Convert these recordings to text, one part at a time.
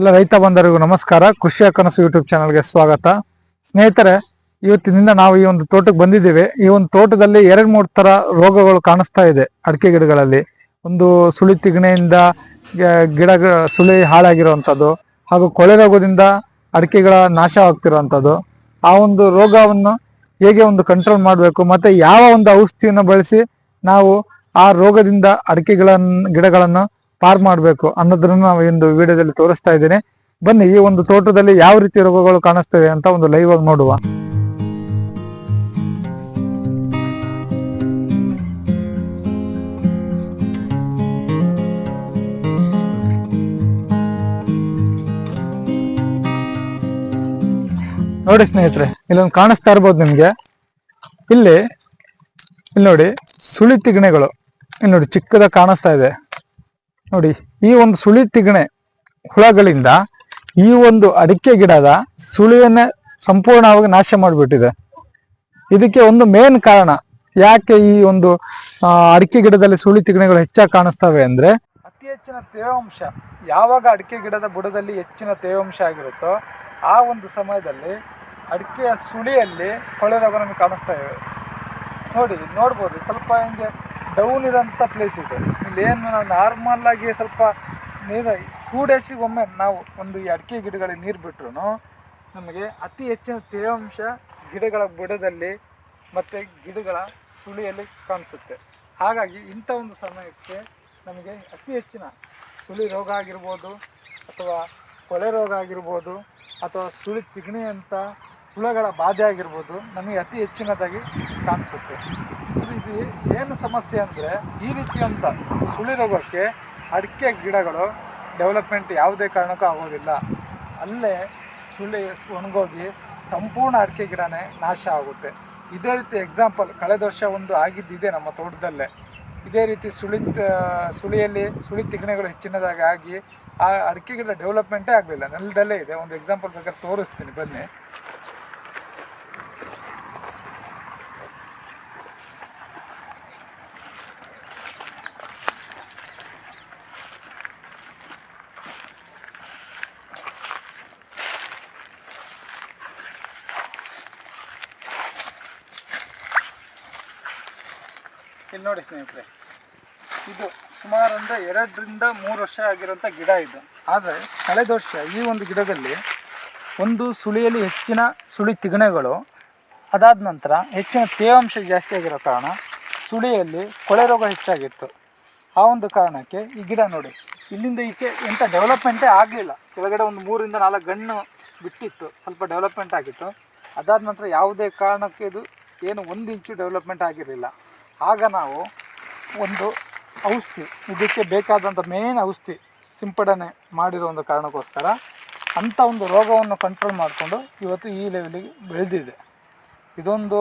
ಎಲ್ಲ ರೈತ ಬಂದರಿಗೂ ನಮಸ್ಕಾರ. ಕೃಷಿಯ ಕನಸು ಯೂಟ್ಯೂಬ್ ಚಾನಲ್ಗೆ ಸ್ವಾಗತ. ಸ್ನೇಹಿತರೆ, ಇವತ್ತಿನಿಂದ ನಾವು ಈ ಒಂದು ತೋಟಕ್ಕೆ ಬಂದಿದ್ದೇವೆ. ಈ ಒಂದು ತೋಟದಲ್ಲಿ ಎರಡ್ ಮೂರು ತರ ರೋಗಗಳು ಕಾಣಿಸ್ತಾ ಇದೆ ಅಡಿಕೆ ಗಿಡಗಳಲ್ಲಿ. ಒಂದು ಸುಳಿ ತಿಗ್ನೆಯಿಂದ ಗಿಡ ಸುಳಿ ಹಾಳಾಗಿರುವಂಥದ್ದು ಹಾಗೂ ಕೊಳೆ ರೋಗದಿಂದ ಅಡಿಕೆಗಳ ನಾಶ ಆಗ್ತಿರುವಂಥದ್ದು. ಆ ಒಂದು ರೋಗವನ್ನು ಹೇಗೆ ಒಂದು ಕಂಟ್ರೋಲ್ ಮಾಡಬೇಕು ಮತ್ತೆ ಯಾವ ಒಂದು ಔಷಧಿಯನ್ನು ಬಳಸಿ ನಾವು ಆ ರೋಗದಿಂದ ಅಡಿಕೆಗಳನ್ನು ಗಿಡಗಳನ್ನು ಪಾರ್ ಮಾಡಬೇಕು ಅನ್ನೋದನ್ನ ನಾವು ಇಂದು ವಿಡಿಯೋದಲ್ಲಿ ತೋರಿಸ್ತಾ ಇದ್ದೀನಿ. ಬನ್ನಿ, ಈ ಒಂದು ತೋಟದಲ್ಲಿ ಯಾವ ರೀತಿ ರೋಗಗಳು ಕಾಣಿಸ್ತವೆ ಅಂತ ಒಂದು ಲೈವ್ ಆಗಿ ನೋಡುವ. ನೋಡಿ ಸ್ನೇಹಿತರೆ, ಇಲ್ಲೊಂದು ಕಾಣಿಸ್ತಾ ಇರ್ಬೋದು ನಿಮ್ಗೆ. ಇಲ್ಲಿ ಇಲ್ಲಿ ನೋಡಿ ಸುಳಿ ತಿಗಣೆಗಳು. ಇಲ್ಲಿ ನೋಡಿ ಚಿಕ್ಕದ ಕಾಣಿಸ್ತಾ ಇದೆ. ನೋಡಿ, ಈ ಒಂದು ಸುಳಿ ತಿಗಣೆ ಹುಳಗಳಿಂದ ಈ ಒಂದು ಅಡಿಕೆ ಗಿಡದ ಸುಳಿಯನ್ನ ಸಂಪೂರ್ಣವಾಗಿ ನಾಶ ಮಾಡಿಬಿಟ್ಟಿದೆ. ಇದಕ್ಕೆ ಒಂದು ಮೇನ್ ಕಾರಣ ಯಾಕೆ ಈ ಒಂದು ಅಡಿಕೆ ಗಿಡದಲ್ಲಿ ಸುಳಿ ತಿಗಣೆಗಳು ಹೆಚ್ಚಾಗಿ ಕಾಣಿಸ್ತವೆ ಅಂದ್ರೆ ಅತಿ ಹೆಚ್ಚಿನ ತೇವಾಂಶ ಯಾವಾಗ ಅಡಿಕೆ ಗಿಡದ ಬುಡದಲ್ಲಿ ಹೆಚ್ಚಿನ ತೇವಾಂಶ ಆಗಿರುತ್ತೋ ಆ ಒಂದು ಸಮಯದಲ್ಲಿ ಅಡಿಕೆಯ ಸುಳಿಯಲ್ಲಿ ಕೊಳೆ ರೋಗ ನಮಗೆ ಕಾಣಿಸ್ತಾ ಇವೆ. ನೋಡಿ, ನೋಡ್ಬೋದು, ಸ್ವಲ್ಪ ಹಿಂಗೆ ಡೌನ್ ಇರೋಂಥ ಪ್ಲೇಸ್ ಇದೆ. ಇಲ್ಲಿ ಏನು ನಾವು ನಾರ್ಮಲ್ ಆಗಿ ಸ್ವಲ್ಪ ನೀರು ಟೂ ಡೇಸಿಗೆ ಒಮ್ಮೆ ನಾವು ಒಂದು ಈ ಅಡಿಕೆ ಗಿಡಗಳಿಗೆ ನೀರು ಬಿಟ್ರು ನಮಗೆ ಅತಿ ಹೆಚ್ಚಿನ ತೇವಾಂಶ ಗಿಡಗಳ ಬುಡದಲ್ಲಿ ಮತ್ತು ಗಿಡಗಳ ಸುಳಿಯಲ್ಲಿ ಕಾಣಿಸುತ್ತೆ. ಹಾಗಾಗಿ ಇಂಥ ಒಂದು ಸಮಯಕ್ಕೆ ನಮಗೆ ಅತಿ ಹೆಚ್ಚಿನ ಸುಳಿ ರೋಗ ಆಗಿರ್ಬೋದು ಅಥವಾ ಕೊಳೆ ರೋಗ ಆಗಿರ್ಬೋದು ಅಥವಾ ಸುಳಿ ತಿಗಣಿ ಅಂತ ಹುಳಗಳ ಬಾಧೆ ಆಗಿರ್ಬೋದು ನಮಗೆ ಅತಿ ಹೆಚ್ಚಿನದಾಗಿ ಕಾಣಿಸುತ್ತೆ. ಇದು ಏನು ಸಮಸ್ಯೆ ಅಂದರೆ ಈ ರೀತಿಯಂಥ ಅಂತ ಸುಳಿ ರೋಗಕ್ಕೆ ಅಡಿಕೆ ಗಿಡಗಳು ಡೆವಲಪ್ಮೆಂಟ್ ಯಾವುದೇ ಕಾರಣಕ್ಕೂ ಆಗೋದಿಲ್ಲ. ಅಲ್ಲೇ ಸುಳಿ ಒಣಗೋಗಿ ಸಂಪೂರ್ಣ ಅಡಿಕೆ ಗಿಡನೇ ನಾಶ ಆಗುತ್ತೆ. ಇದೇ ರೀತಿ ಎಕ್ಸಾಂಪಲ್ ಕಳೆದ ವರ್ಷ ಒಂದು ಆಗಿದ್ದಿದೆ ನಮ್ಮ ತೋಟದಲ್ಲೇ. ಇದೇ ರೀತಿ ಸುಳಿ ಸುಳಿಯಲ್ಲಿ ಸುಳಿ ತಿಗಣೆಗಳು ಹೆಚ್ಚಿನದಾಗಿ ಆಗಿ ಆ ಅಡಿಕೆ ಗಿಡ ಡೆವಲಪ್ಮೆಂಟೇ ಆಗಲಿಲ್ಲ. ನೆಲದಲ್ಲೇ ಇದೆ. ಒಂದು ಎಕ್ಸಾಂಪಲ್ ಬೇಕಾದ್ರೆ ತೋರಿಸ್ತೀನಿ ಬನ್ನಿ. ಇಲ್ಲಿ ನೋಡಿ ಸ್ನೇಹಿತರೆ, ಇದು ಸುಮಾರು ಅಂದರೆ ಎರಡರಿಂದ ಮೂರು ವರ್ಷ ಆಗಿರೋಂಥ ಗಿಡ ಇದು. ಆದರೆ ಕಳೆದ ವರ್ಷ ಈ ಒಂದು ಗಿಡದಲ್ಲಿ ಒಂದು ಸುಳಿಯಲ್ಲಿ ಹೆಚ್ಚಿನ ಸುಳಿ ತಿಗಣೆಗಳು ಅದಾದ ನಂತರ ಹೆಚ್ಚಿನ ತೇವಾಂಶ ಜಾಸ್ತಿ ಆಗಿರೋ ಕಾರಣ ಸುಳಿಯಲ್ಲಿ ಕೊಳೆ ರೋಗ ಹೆಚ್ಚಾಗಿತ್ತು. ಆ ಒಂದು ಕಾರಣಕ್ಕೆ ಈ ಗಿಡ ನೋಡಿ, ಇಲ್ಲಿಂದ ಈಚೆ ಎಂಥ ಡೆವಲಪ್ಮೆಂಟೇ ಆಗಲಿಲ್ಲ. ಕೆಳಗಡೆ ಒಂದು ಮೂರಿಂದ ನಾಲ್ಕು ಗಣ್ಣು ಬಿಟ್ಟಿತ್ತು, ಸ್ವಲ್ಪ ಡೆವಲಪ್ಮೆಂಟ್ ಆಗಿತ್ತು. ಅದಾದ ನಂತರ ಯಾವುದೇ ಕಾರಣಕ್ಕೆ ಇದು ಏನು ಒಂದು ಇಂಚು ಡೆವಲಪ್ಮೆಂಟ್ ಆಗಿರಲಿಲ್ಲ. ಆಗ ನಾವು ಒಂದು ಔಷಧಿ, ಇದಕ್ಕೆ ಬೇಕಾದಂಥ ಮೇನ್ ಔಷಧಿ ಸಿಂಪಡಣೆ ಮಾಡಿರೋ ಒಂದು ಕಾರಣಕ್ಕೋಸ್ಕರ ಅಂಥ ಒಂದು ರೋಗವನ್ನು ಕಂಟ್ರೋಲ್ ಮಾಡಿಕೊಂಡು ಇವತ್ತು ಈ ಲೆವೆಲಿಗೆ ಬೆಳೆದಿದೆ. ಇದೊಂದು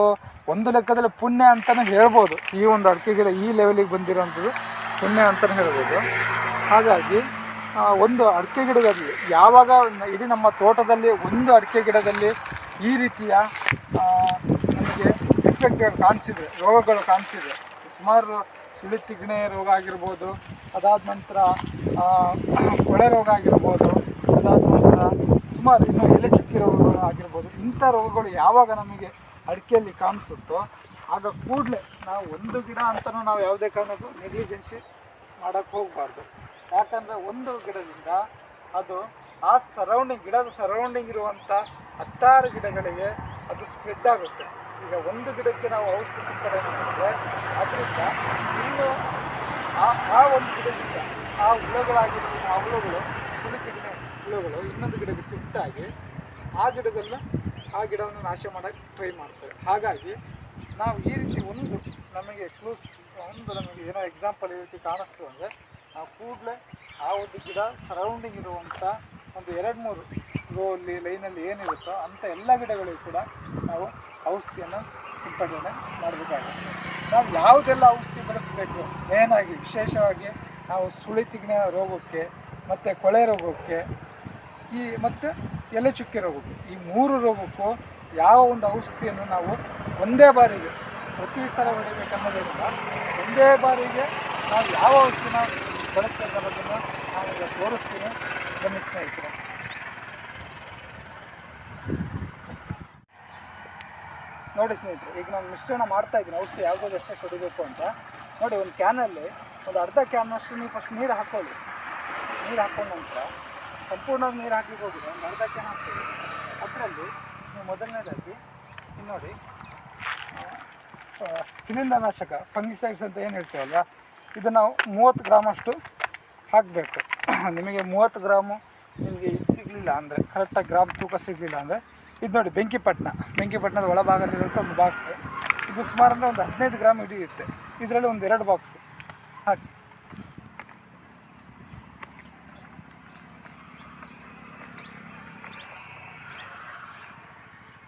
ಒಂದು ಲೆಕ್ಕದಲ್ಲಿ ಪುಣ್ಯ ಅಂತಲೇ ಹೇಳ್ಬೋದು. ಈ ಒಂದು ಅಡಿಕೆ ಗಿಡ ಈ ಲೆವೆಲಿಗೆ ಬಂದಿರೋವಂಥದ್ದು ಪುಣ್ಯ ಅಂತಲೇ ಹೇಳ್ಬೋದು. ಹಾಗಾಗಿ ಒಂದು ಅಡಿಕೆ ಗಿಡದಲ್ಲಿ ಯಾವಾಗ ಇಡೀ ನಮ್ಮ ತೋಟದಲ್ಲಿ ಒಂದು ಅಡಿಕೆ ಗಿಡದಲ್ಲಿ ಈ ರೀತಿಯ ಎಫೆಕ್ಟ್ಗಳು ಕಾಣಿಸಿದೆ, ರೋಗಗಳು ಕಾಣಿಸಿದೆ. ಸುಮಾರು ಸುಳಿ ತಿಗ್ನೆ ರೋಗ ಆಗಿರ್ಬೋದು, ಅದಾದ ನಂತರ ಕೊಳೆ ರೋಗ ಆಗಿರ್ಬೋದು, ಅದಾದ ನಂತರ ಸುಮಾರು ಇನ್ನು ಎಲೆ ಚುಕ್ಕಿ ರೋಗಗಳು ಆಗಿರ್ಬೋದು. ಇಂಥ ರೋಗಗಳು ಯಾವಾಗ ನಮಗೆ ಅಡಿಕೆಯಲ್ಲಿ ಕಾಣಿಸುತ್ತೋ, ಆಗ ಕೂಡಲೇ ನಾವು ಒಂದು ಗಿಡ ಅಂತಲೂ ನಾವು ಯಾವುದೇ ಕಾರಣಕ್ಕೂ ನೆಗ್ಲಿಜೆನ್ಸಿ ಮಾಡೋಕ್ಕೆ ಹೋಗಬಾರ್ದು. ಯಾಕಂದರೆ ಒಂದು ಗಿಡದಿಂದ ಅದು ಆ ಸರೌಂಡಿಂಗ್ ಗಿಡದ ಸರೌಂಡಿಂಗ್ ಇರುವಂಥ ಹತ್ತಾರು ಗಿಡಗಳಿಗೆ ಅದು ಸ್ಪ್ರೆಡ್ ಆಗುತ್ತೆ. ಈಗ ಒಂದು ಗಿಡಕ್ಕೆ ನಾವು ಔಷಧಿ ಸಿಂಪಡಣೆ ಮಾಡಿದ್ರೆ ಅದರಿಂದ ಇನ್ನು ಆ ಆ ಒಂದು ಗಿಡದಿಂದ ಆ ಹುಳುಗಳಾಗಿರ್ಬೋದು, ಆ ಹುಳುಗಳು ಸುಳಿತಿಗಿನ ಹುಳಗಳು ಇನ್ನೊಂದು ಗಿಡಕ್ಕೆ ಶಿಫ್ಟ್ ಆಗಿ ಆ ಗಿಡದಲ್ಲ ಆ ಗಿಡವನ್ನು ನಾಶ ಮಾಡೋಕ್ಕೆ ಟ್ರೈ ಮಾಡ್ತೇವೆ. ಹಾಗಾಗಿ ನಾವು ಈ ರೀತಿ ಒಂದು ನಮಗೆ ಕ್ಲೂಸ್, ಒಂದು ನಮಗೆ ಏನೋ ಎಕ್ಸಾಂಪಲ್ ಈ ರೀತಿ ಕಾಣಿಸ್ತು ಅಂದರೆ ನಾವು ಕೂಡಲೇ ಆ ಒಂದು ಗಿಡ ಸರೌಂಡಿಂಗ್ ಇರುವಂಥ ಒಂದು ಎರಡು ಮೂರು ರೋಲ್ಲಿ ಲೈನಲ್ಲಿ ಏನಿರುತ್ತೋ ಅಂಥ ಎಲ್ಲ ಗಿಡಗಳಿಗೂ ಕೂಡ ನಾವು ಔಷಧಿಯನ್ನು ಸಿಂಪಡಣೆ ಮಾಡಬೇಕಾಗುತ್ತೆ. ನಾವು ಯಾವುದೆಲ್ಲ ಔಷಧಿ ಬಳಸಬೇಕು? ಮೇನಾಗಿ ವಿಶೇಷವಾಗಿ ನಾವು ಸುಳಿ ತಿಗ್ನ ರೋಗಕ್ಕೆ ಮತ್ತು ಕೊಳೆ ರೋಗಕ್ಕೆ, ಈ ಮತ್ತು ಎಲೆ ಚುಕ್ಕೆ ರೋಗಕ್ಕೆ, ಈ ಮೂರು ರೋಗಕ್ಕೂ ಯಾವ ಒಂದು ಔಷಧಿಯನ್ನು ನಾವು ಒಂದೇ ಬಾರಿಗೆ, ಪ್ರತಿ ಸಲ ಹೊಡಿಬೇಕನ್ನೋದರಿಂದ ಒಂದೇ ಬಾರಿಗೆ ನಾವು ಯಾವ ಔಷಧಿನ ಬಳಸ್ಬೇಕನ್ನೋದನ್ನು ನಾನು ತೋರಿಸ್ತೀನಿ. ಗಮನಿಸ್ತಾ ಸ್ನೇಹಿತರೆ. ನೋಡಿ ಸ್ನೇಹಿತರೆ, ಈಗ ನಾನು ಮಿಶ್ರಣ ಮಾಡ್ತಾ ಇದ್ದೀನಿ. ಔಷಧಿ ಯಾವುದಾದ್ರು ಎಷ್ಟೇ ಕುಡಿಬೇಕು ಅಂತ. ನೋಡಿ, ಒಂದು ಕ್ಯಾನಲ್ಲಿ ಒಂದು ಅರ್ಧ ಕ್ಯಾನ್ನಷ್ಟು ನೀವು ಫಸ್ಟ್ ನೀರು ಹಾಕ್ಕೊಳ್ಳಿ ನೀರು ಹಾಕೊಂಡ ನಂತರ ಸಂಪೂರ್ಣವಾಗಿ ನೀರು ಹಾಕಲಿಕ್ಕೆ ಹೋಗಿದೆ. ಒಂದು ಅರ್ಧ ಕ್ಯಾನ್ ಹಾಕ್ತೀವಿ. ಅದರಲ್ಲಿ ನೀವು ಮೊದಲನೇದಾಗಿ ಇಲ್ಲಿ ನೋಡಿ ಶಿಲೀಂಧ್ರನಾಶಕ ಫಂಗಿಸೈಡ್ಸ್ ಅಂತ ಏನು ಹೇಳ್ತೀವಲ್ಲ ಇದು ನಾವು ಮೂವತ್ತು ಗ್ರಾಮಷ್ಟು ಹಾಕಬೇಕು. ನಿಮಗೆ ಮೂವತ್ತು ಗ್ರಾಮು ನಿಮಗೆ ಸಿಗಲಿಲ್ಲ ಅಂದರೆ ಕರೆಕ್ಟಾಗಿ ಗ್ರಾಮ್ ತೂಕ ಸಿಗಲಿಲ್ಲ ಅಂದರೆ ಇದು ನೋಡಿ ಬೆಂಕಿಪಟ್ಟಣ ಬೆಂಕಿಪಟ್ಟಣದ ಒಳಭಾಗದಲ್ಲಿರುವಂಥ ಒಂದು ಬಾಕ್ಸ್ ಇದು ಸುಮಾರು ಅಂದರೆ ಒಂದು ಹದಿನೈದು ಗ್ರಾಮ್ ಹಿಡಿಯುತ್ತೆ ಇದರಲ್ಲಿ ಒಂದು ಎರಡು ಬಾಕ್ಸ್ ಹಾಕಿ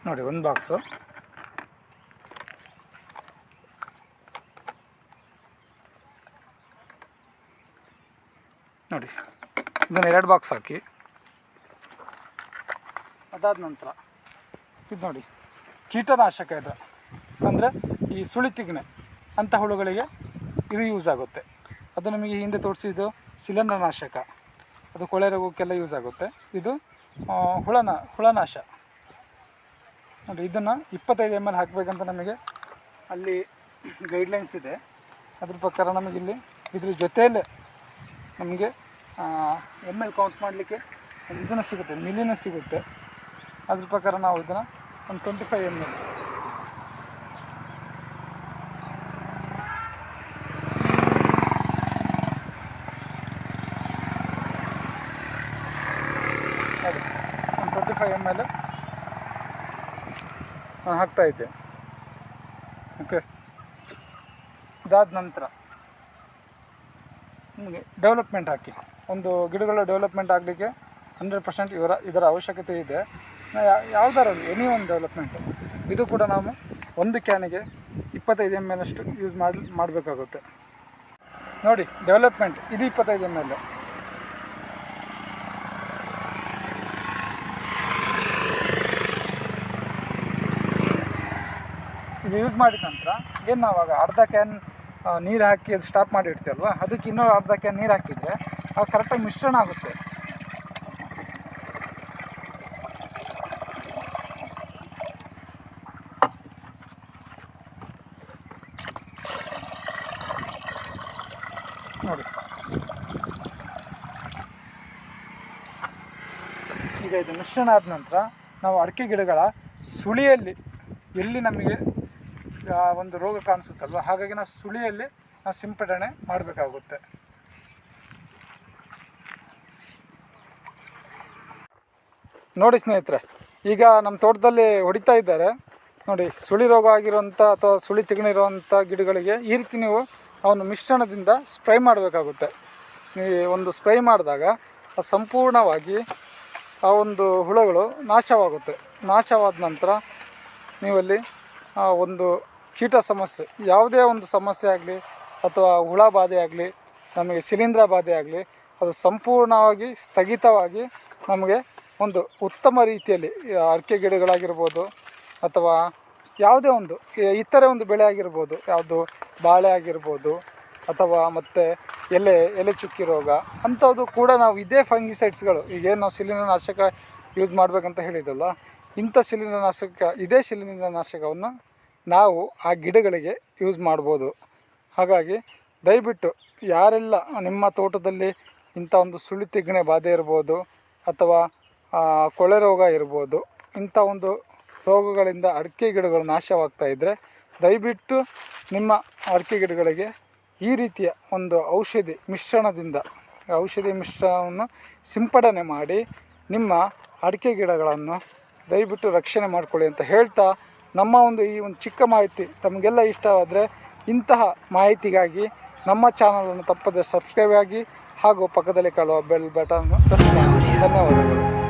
ನೋಡಿ, ಒಂದು ಬಾಕ್ಸು ನೋಡಿ, ಇದನ್ನು ಎರಡು ಬಾಕ್ಸ್ ಹಾಕಿ. ಅದಾದ ನಂತರ ಇದು ನೋಡಿ. ಕೀಟನಾಶಕ ಇದು. ಅಂದರೆ ಈ ಸುಳಿತಿಗ್ನೆ ಅಂಥ ಹುಳುಗಳಿಗೆ ಇದು ಯೂಸ್ ಆಗುತ್ತೆ. ಅದು ನಮಗೆ ಹಿಂದೆ ತೋರಿಸಿದ್ದು ಶಿಲೀಂಧ್ರನಾಶಕ. ಅದು ಕೊಳೆ ರೋಗಕ್ಕೆಲ್ಲ ಯೂಸ್ ಆಗುತ್ತೆ. ಇದು ಹುಳನ, ಹುಳನಾಶ. ನೋಡಿ, ಇದನ್ನು ಇಪ್ಪತ್ತೈದು ಎಂ ಎಲ್ ಹಾಕಬೇಕಂತ ನಮಗೆ ಅಲ್ಲಿ ಗೈಡ್ಲೈನ್ಸ್ ಇದೆ. ಅದ್ರ ಪ್ರಕಾರ ನಮಗಿಲ್ಲಿ ಇದ್ರ ಜೊತೆಯಲ್ಲೇ ನಮಗೆ ಎಂ ಎಲ್ ಕೌಂಟ್ ಮಾಡಲಿಕ್ಕೆ ಇದನ್ನು ಸಿಗುತ್ತೆ ಮಿಲಿನೂ ಸಿಗುತ್ತೆ. ಅದ್ರ ಪ್ರಕಾರ ನಾವು ಇದನ್ನು ಒಂದು ಟ್ವೆಂಟಿ ಫೈವ್ ಎಂ ಎಲ್. ಅದು ಒಂದು ಟ್ವೆಂಟಿ ಫೈವ್ ಎಂ ಎಲ್. ನಾನು ಹಾಕ್ತಾ ಇದ್ದೆ. ಓಕೆ. ಇದಾದ ನಂತರ ನಿಮಗೆ ಡೆವಲಪ್ಮೆಂಟ್ ಹಾಕಿ. ಒಂದು ಗಿಡಗಳ ಡೆವಲಪ್ಮೆಂಟ್ ಆಗಲಿಕ್ಕೆ ಹಂಡ್ರೆಡ್ ಪರ್ಸೆಂಟ್ ಇವರ ಇದರ ಅವಶ್ಯಕತೆ ಇದೆ. ಯಾವುದಾರಲ್ಲಿ ಎನಿ ಒಂದು ಡೆವಲಪ್ಮೆಂಟ್ ಇದು ಕೂಡ ನಾವು ಒಂದು ಕ್ಯಾನಿಗೆ ಇಪ್ಪತ್ತೈದು ಎಂ ಎಲ್ ಅಷ್ಟು ಯೂಸ್ ಮಾಡಿ, ಮಾಡಬೇಕಾಗುತ್ತೆ. ನೋಡಿ ಡೆವಲಪ್ಮೆಂಟ್ ಇದು ಇಪ್ಪತ್ತೈದು ಎಂ ಎಲ್ ಇದು ಯೂಸ್ ಮಾಡಿದ ನಂತರ, ಏನು ನಾವಾಗ, ಅರ್ಧ ಕ್ಯಾನ್ ನೀರು ಹಾಕಿ ಅದು ಸ್ಟಾಪ್ ಮಾಡಿ ಇಡ್ತೀವಲ್ವ? ಅದಕ್ಕೆ ಇನ್ನೂ ಅರ್ಧ ಕ್ಯಾನ್ ನೀರು ಹಾಕಿದರೆ ಅದು ಕರೆಕ್ಟಾಗಿ ಮಿಶ್ರಣ ಆಗುತ್ತೆ. ನೋಡಿ. ಈಗ ಇದು ಮಿಶ್ರಣ ಆದ ನಂತರ ನಾವು ಅಡಿಕೆ ಗಿಡಗಳ ಸುಳಿಯಲ್ಲಿ, ಎಲ್ಲಿ ನಮಗೆ ಒಂದು ರೋಗ ಕಾಣಿಸುತ್ತಲ್ವ, ಹಾಗಾಗಿ ನಾವು ಸುಳಿಯಲ್ಲಿ ನಾವು ಸಿಂಪಡಣೆ ಮಾಡಬೇಕಾಗುತ್ತೆ. ನೋಡಿ ಸ್ನೇಹಿತರೆ, ಈಗ ನಮ್ಮ ತೋಟದಲ್ಲಿ ಹೊಡಿತಾ ಇದ್ದಾರೆ. ನೋಡಿ, ಸುಳಿ ರೋಗ ಆಗಿರುವಂಥ ಅಥವಾ ಸುಳಿ ತೆಗಣಿರುವಂಥ ಗಿಡಗಳಿಗೆ ಈ ರೀತಿ ನೀವು ಅವನು ಮಿಶ್ರಣದಿಂದ ಸ್ಪ್ರೈ ಮಾಡಬೇಕಾಗುತ್ತೆ. ಒಂದು ಸ್ಪ್ರೈ ಮಾಡಿದಾಗ ಅದು ಸಂಪೂರ್ಣವಾಗಿ ಆ ಒಂದು ಹುಳಗಳು ನಾಶವಾಗುತ್ತೆ. ನಾಶವಾದ ನಂತರ ನೀವಲ್ಲಿ ಆ ಒಂದು ಕೀಟ ಸಮಸ್ಯೆ, ಯಾವುದೇ ಒಂದು ಸಮಸ್ಯೆ ಆಗಲಿ ಅಥವಾ ಹುಳ ಬಾಧೆ ಆಗಲಿ, ನಮಗೆ ಶಿಲೀಂಧ್ರ ಬಾಧೆ ಆಗಲಿ, ಅದು ಸಂಪೂರ್ಣವಾಗಿ ಸ್ಥಗಿತವಾಗಿ ನಮಗೆ ಒಂದು ಉತ್ತಮ ರೀತಿಯಲ್ಲಿ ಅಡಿಕೆ ಗಿಡಗಳಾಗಿರ್ಬೋದು ಅಥವಾ ಯಾವುದೇ ಒಂದು ಇತರ ಒಂದು ಬೆಳೆ ಆಗಿರ್ಬೋದು, ಯಾವುದು ಬಾಳೆ ಆಗಿರ್ಬೋದು ಅಥವಾ ಮತ್ತು ಎಲೆ ಎಲೆ ಚುಕ್ಕಿ ರೋಗ, ಅಂಥದ್ದು ಕೂಡ ನಾವು ಇದೇ ಫಂಗಿಸೈಡ್ಸ್ಗಳು ಈಗೇನು ನಾವು ಶಿಲೀಂಧ್ರನಾಶಕ ಯೂಸ್ ಮಾಡಬೇಕಂತ ಹೇಳಿದಲ್ಲ ಇಂಥ ಶಿಲೀಂಧ್ರನಾಶಕ ಇದೇ ಶಿಲೀಂಧ್ರನಾಶಕವನ್ನು ನಾವು ಆ ಗಿಡಗಳಿಗೆ ಯೂಸ್ ಮಾಡ್ಬೋದು. ಹಾಗಾಗಿ ದಯವಿಟ್ಟು ಯಾರೆಲ್ಲ ನಿಮ್ಮ ತೋಟದಲ್ಲಿ ಇಂಥ ಒಂದು ಸುಳಿ ತಿಗ್ಣೆ ಬಾಧೆ ಇರ್ಬೋದು ಅಥವಾ ಕೊಳೆ ರೋಗ ಇರ್ಬೋದು, ಇಂಥ ಒಂದು ರೋಗಗಳಿಂದ ಅಡಿಕೆ ಗಿಡಗಳು ನಾಶವಾಗ್ತಾ ಇದ್ದರೆ ದಯವಿಟ್ಟು ನಿಮ್ಮ ಅಡಿಕೆ ಗಿಡಗಳಿಗೆ ಈ ರೀತಿಯ ಒಂದು ಔಷಧಿ ಮಿಶ್ರಣದಿಂದ, ಔಷಧಿ ಮಿಶ್ರಣವನ್ನು ಸಿಂಪಡಣೆ ಮಾಡಿ ನಿಮ್ಮ ಅಡಿಕೆ ಗಿಡಗಳನ್ನು ದಯವಿಟ್ಟು ರಕ್ಷಣೆ ಮಾಡಿಕೊಳ್ಳಿ ಅಂತ ಹೇಳ್ತಾ ನಮ್ಮ ಒಂದು ಈ ಒಂದು ಚಿಕ್ಕ ಮಾಹಿತಿ ತಮಗೆಲ್ಲ ಇಷ್ಟವಾದರೆ ಇಂತಹ ಮಾಹಿತಿಗಾಗಿ ನಮ್ಮ ಚಾನಲನ್ನು ತಪ್ಪದೆ ಸಬ್ಸ್ಕ್ರೈಬ್ ಆಗಿ ಹಾಗೂ ಪಕ್ಕದಲ್ಲಿ ಕಾಣುವ ಬೆಲ್ ಬಟನ್ ಪ್ರೆಸ್ ಮಾಡಿ. ಧನ್ಯವಾದಗಳು.